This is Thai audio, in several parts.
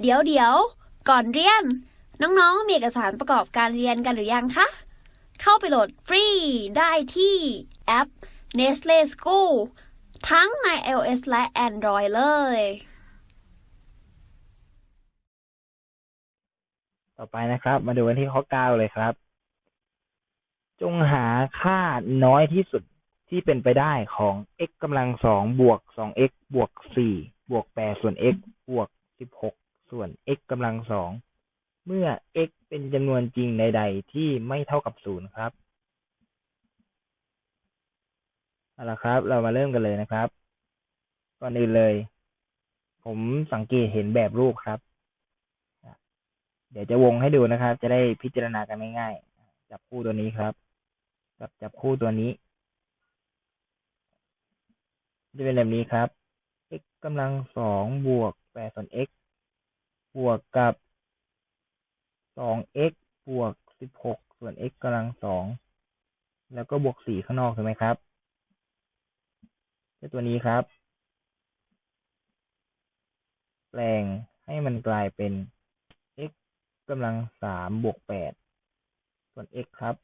เดี๋ยวเดี๋ยวก่อนเรียน น้องๆ มีเอกสารประกอบการเรียนกันหรือยังคะ เข้าไปโหลดฟรีได้ที่แอป Nestle School ทั้งใน iOS และ Android เลย ต่อไปนะครับ มาดูกันที่ข้อเก้าเลยครับ จงหาค่าน้อยที่สุดที่เป็นไปได้ของ x กำลังสองบวกสอง x บวกสี่บวกแปดส่วน x บวกสิบหก วน x กำลังสองเมื่อ x เป็นจำนวนจริงใด ๆ ที่ไม่เท่ากับศูนย์ครับเอาละครับ เรามาเริ่มกันเลยนะครับ ก่อนอื่นเลย ผมสังเกตเห็นแบบรูปครับ เดี๋ยวจะวงให้ดูนะครับ จะได้พิจารณากันง่ายๆ จับคู่ตัวนี้ครับ กับจับคู่ตัวนี้ จะเป็นแบบนี้ครับ x กำลังสองบวกแปดส่วน x บวกกับสอง x บวกสิบหกส่วน x กำลังสองแล้วก็บวกสี่ข้างนอกถูกไหมครับตัวนี้ครับ แปลงให้มันกลายเป็น x กำลังสามบวกแปดส่วน x ครับ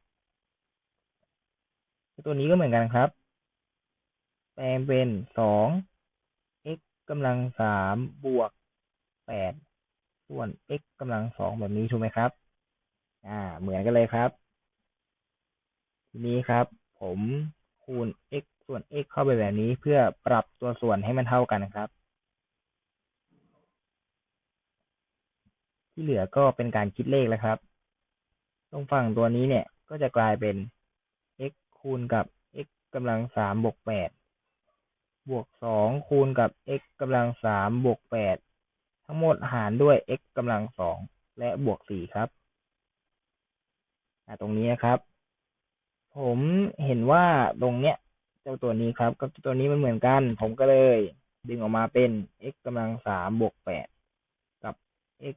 ตัวนี้ก็เหมือนกันครับ แปลงเป็นสอง x กำลังสามบวกแปด ส่วน x กำลังสองแบบนี้ถูกไหมครับ อ่า เหมือนกันเลยครับ ทีนี้ครับ ผมคูณ x ส่วน x เข้าไปแบบนี้เพื่อปรับตัวส่วนให้มันเท่ากันครับ ที่เหลือก็เป็นการคิดเลขแล้วครับ ตรงฝั่งตัวนี้เนี่ยก็จะกลายเป็น x คูณกับ x กำลังสามบวกแปดบวกสองคูณกับ x กำลังสามบวกแปด ทั้งหมดหารด้วย x กำลังสองและบวกสี่ครับตรงนี้ครับ ผมเห็นว่าตรงเนี้ยเจ้าตัวนี้ครับกับตัวนี้มันเหมือนกัน ผมก็เลย ดึงออกมาเป็น x กำลังสามบวกแปดกับ x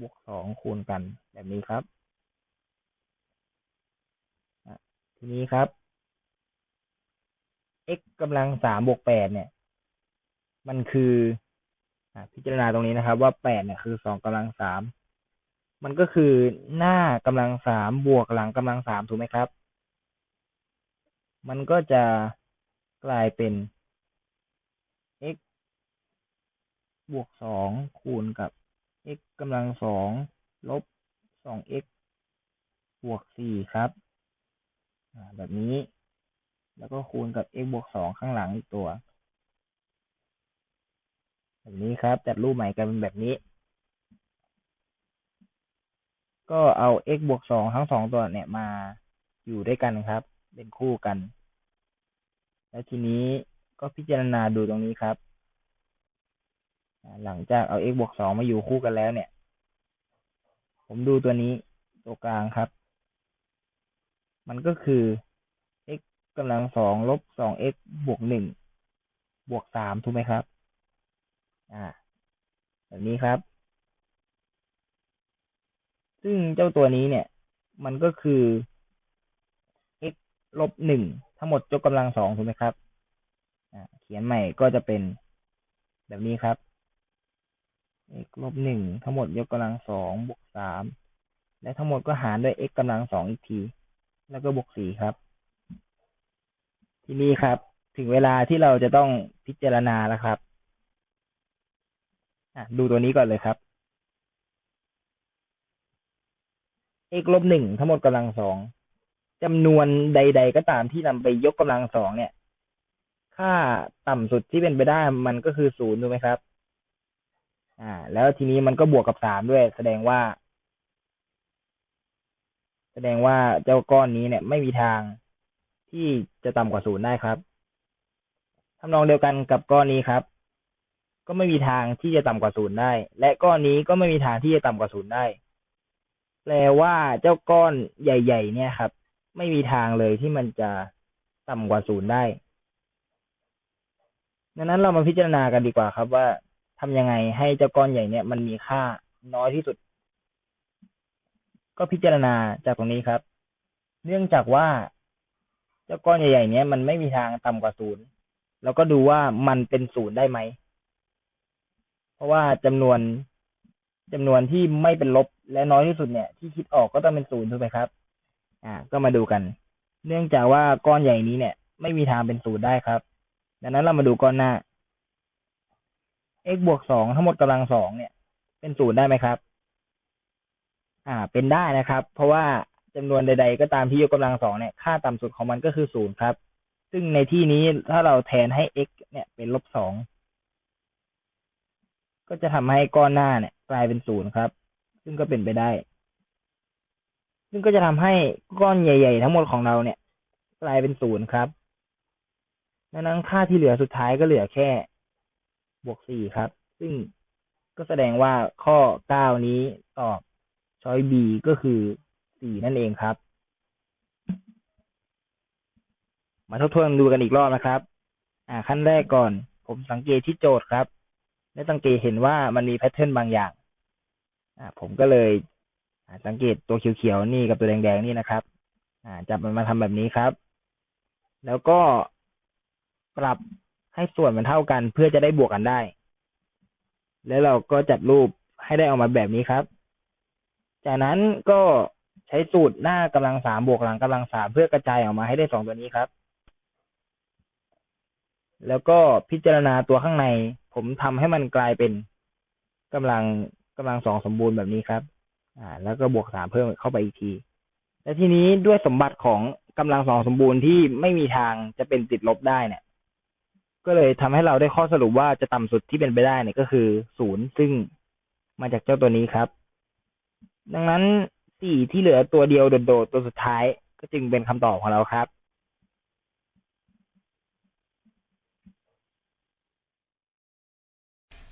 บวกสองคูณกันแบบนี้ครับทีนี้ครับ x กำลังสามบวกแปดเนี่ย มันคือ พิจารณาตรงนี้นะครับ ว่าแปดเนี่ยคือสองกำลังสามมันก็คือหน้ากำลังสามบวกหลังกำลังสามถูกไหมครับ มันก็จะกลายเป็น x บวกสองคูณกับ x กำลังสองลบสอง x บวกสี่ครับ แบบนี้ แล้วก็คูณกับ x บวกสองข้างหลังอีกตัว แบบนี้ครับ จัดรูปใหม่กันเป็นแบบนี้ ก็เอา x บวกสองทั้งสองตัวเนี่ยมาอยู่ด้วยกันครับ เป็นคู่กัน แล้วทีนี้ก็พิจารณาดูตรงนี้ครับ หลังจากเอา x บวกสองมาอยู่คู่กันแล้วเนี่ย ผมดูตัวนี้ตัวกลางครับ มันก็คือ x กำลังสองลบสอง x บวกหนึ่งบวกสามถูกไหมครับ อ่าแบบนี้ครับ ซึ่งเจ้าตัวนี้เนี่ย มันก็คือ x ลบหนึ่งทั้งหมดยกกำลังสองถูกไหมครับอ่าเขียนใหม่ก็จะเป็นแบบนี้ครับ x ลบหนึ่งทั้งหมดยกกำลังสองบวกสามและทั้งหมดก็หารด้วย x กำลังสองอีกที แล้วก็บวกสี่ครับ ทีนี้ครับ ถึงเวลาที่เราจะต้องพิจารณาแล้วครับ ดูตัวนี้ก่อนเลยครับ x ลบหนึ่งทั้งหมดกำลังสองจำนวนใด ๆ ก็ตามที่นำไปยกกำลังสองเนี่ย ค่าต่ำสุดที่เป็นไปได้มันก็คือศูนย์ถูกไหมครับ อ่า แล้วทีนี้มันก็บวกกับสามด้วย แสดงว่า แสดงว่าเจ้าก้อนนี้เนี่ย ไม่มีทางที่จะต่ำกว่าศูนย์ได้ครับทำนองเดียวกันกับก้อนนี้ครับ ก็ไม่มีทางที่จะต่ำกว่าศูนย์ได้ และก้อนนี้ก็ไม่มีทางที่จะต่ำกว่าศูนย์ได้ แปลว่าเจ้าก้อนใหญ่ ๆ เนี่ยครับ ไม่มีทางเลยที่มันจะต่ำกว่าศูนย์ได้ดังนั้นเรามาพิจารณากันดีกว่าครับว่าทำยังไงให้เจ้าก้อนใหญ่เนี่ย มันมีค่าน้อยที่สุด ก็พิจารณาจากตรงนี้ครับ เนื่องจากว่าเจ้าก้อนใหญ่ๆเนี้ยมันไม่มีทางต่ำกว่าศูนย์แล้วก็ดูว่ามันเป็นศูนย์ได้ไหม ราะว่าจำนวนจำนวนที่ไม่เป็นลบและน้อยที่สุดเนี่ย ที่คิดออกก็ต้องเป็นศูนย์ถูกไหมครับ อ่า ก็มาดูกัน เนื่องจากว่าก้อนใหญ่นี้เนี่ย ไม่มีทางเป็นศูนย์ได้ครับ ดังนั้นเรามาดูก้อนหน้า x บวกสองทั้งหมดกำลังสองเนี่ย เป็นศูนย์ได้ไหมครับ อ่า เป็นได้นะครับ เพราะว่าจำนวนใด ๆ ก็ตามที่ยกกำลังสองเนี่ย ค่าต่ำสุดของมันก็คือศูนย์ครับ ซึ่งในที่นี้ถ้าเราแทนให้ x เนี่ยเป็นลบสอง ก็จะทำให้ก้อนหน้าเนี่ยกลายเป็นศูนย์ครับ ซึ่งก็เป็นไปได้ ซึ่งก็จะทำให้ก้อนใหญ่ ๆ ทั้งหมดของเราเนี่ย กลายเป็นศูนย์ครับดังนั้นค่าที่เหลือสุดท้ายก็เหลือแค่บวกสี่ครับ ซึ่งก็แสดงว่าข้อเก้านี้ตอบช้อย B ก็คือสี่นั่นเองครับ มาทบทวนดูกันอีกรอบนะครับ อ่าขั้นแรกก่อน ผมสังเกตที่โจทย์ครับ และสังเกตเห็นว่ามันมีแพทเทิร์นบางอย่างอ่าผมก็เลยสังเกตตัวเขียวๆนี่กับตัวแดงๆนี่นะครับอ่าจับมันมาทำแบบนี้ครับ แล้วก็ปรับให้ส่วนมันเท่ากัน เพื่อจะได้บวกกันได้ แล้วเราก็จัดรูปให้ได้ออกมาแบบนี้ครับ จากนั้นก็ใช้สูตรหน้ากำลังสามบวกหลังกำลังสามเพื่อกระจายออกมาให้ได้สองตัวนี้ครับ แล้วก็พิจารณาตัวข้างใน ผมทำให้มันกลายเป็นกำลังกำลังสองสมบูรณ์แบบนี้ครับ อ่า แล้วก็บวกสามเพิ่มเข้าไปอีกที และทีนี้ด้วยสมบัติของกำลังสองสมบูรณ์ที่ไม่มีทางจะเป็นติดลบได้เนี่ย ก็เลยทำให้เราได้ข้อสรุปว่าจะต่ำสุดที่เป็นไปได้เนี่ยก็คือศูนย์ซึ่งมาจากเจ้าตัวนี้ครับ ดังนั้นสี่ที่เหลือตัวเดียวโดดๆตัวสุดท้ายก็จึงเป็นคำตอบของเราครับ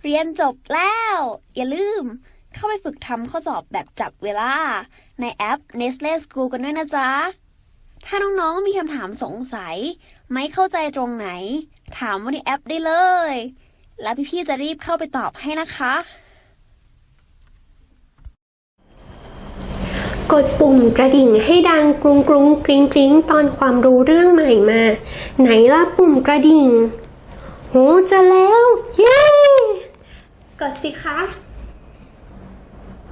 เรียนจบแล้ว อย่าลืม เข้าไปฝึกทำข้อสอบแบบจับเวลา ในแอป Nestle School กันด้วยนะจ๊ะ ถ้าน้องๆมีคำถามสงสัย ไม่เข้าใจตรงไหน ถามว่าในแอปได้เลย แล้วพี่ๆจะรีบเข้าไปตอบให้นะคะ กดปุ่มกระดิ่งให้ดังกรุงกรุงกริงกริงตอนความรู้เรื่องใหม่มา ไหนล่ะปุ่มกระดิ่ง โหจะแล้ว เย้ กดสิคะ